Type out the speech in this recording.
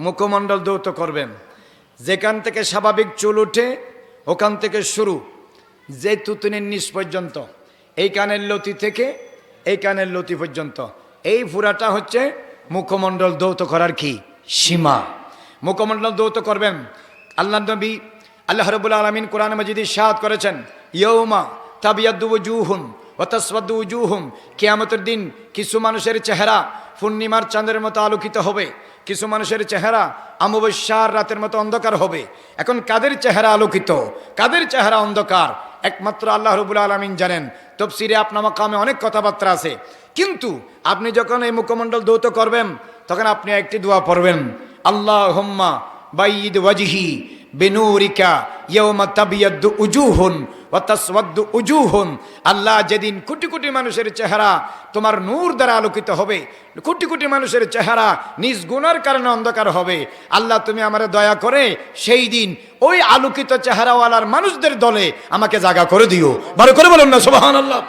মুখমণ্ডল দৌত করবেন। যেখান থেকে স্বাভাবিক চুল উঠে, ওখান থেকে শুরু। যে তুতুনের নিচ পর্যন্ত, এই কানের লতি থেকে এই কানের লতি পর্যন্ত। এই ফুরাটা হচ্ছে মুখমণ্ডল দৌত করার কি? সীমা। মুখমণ্ডল দৌত করবেন। আল্লাহ নবী, আল্লাহ রবুল আলমিন কোরআন মজিদ সাদ করেছেন ইয়ৌমা তাবিয়াদ্দু জুহুন ও তসবাদ্দু জুহুম কেয়ামতের দিন কিছু মানুষের চেহারা পূর্ণিমার চাঁদের মতো আলোকিত হবে। কিছু মানুষের চেহারা অমাবস্যার রাতের মতো অন্ধকার হবে। এখন কাদের চেহারা আলোকিত? কাদের চেহারা অন্ধকার? একমাত্র আল্লাহ রবুল আলমিন জানেন। তফসিরে আপনার কামে অনেক কথাবার্তা আছে। কিন্তু আপনি যখন এই মুখমণ্ডল দৌত করবেন, তখন আপনি একটি দোয়া পড়বেন। আল্লাহ হোম্মা বাইদ ওয়াজিহি বেনুরিকা ইয়ৌমা তাবিয়াদ্দু উজুহুন ও উজু উজুহুন। আল্লাহ যেদিন কোটি কোটি মানুষের চেহারা তোমার নূর দ্বারা আলোকিত হবে, কোটি কোটি মানুষের চেহারা নিজ গুণার কারণে অন্ধকার হবে। আল্লাহ তুমি আমার দয়া করে সেই দিন ওই আলোকিত চেহারাওয়ালার মানুষদের দলে আমাকে জাগা করে দিও। ভালো করে বলুন না, সুবহানাল্লাহ।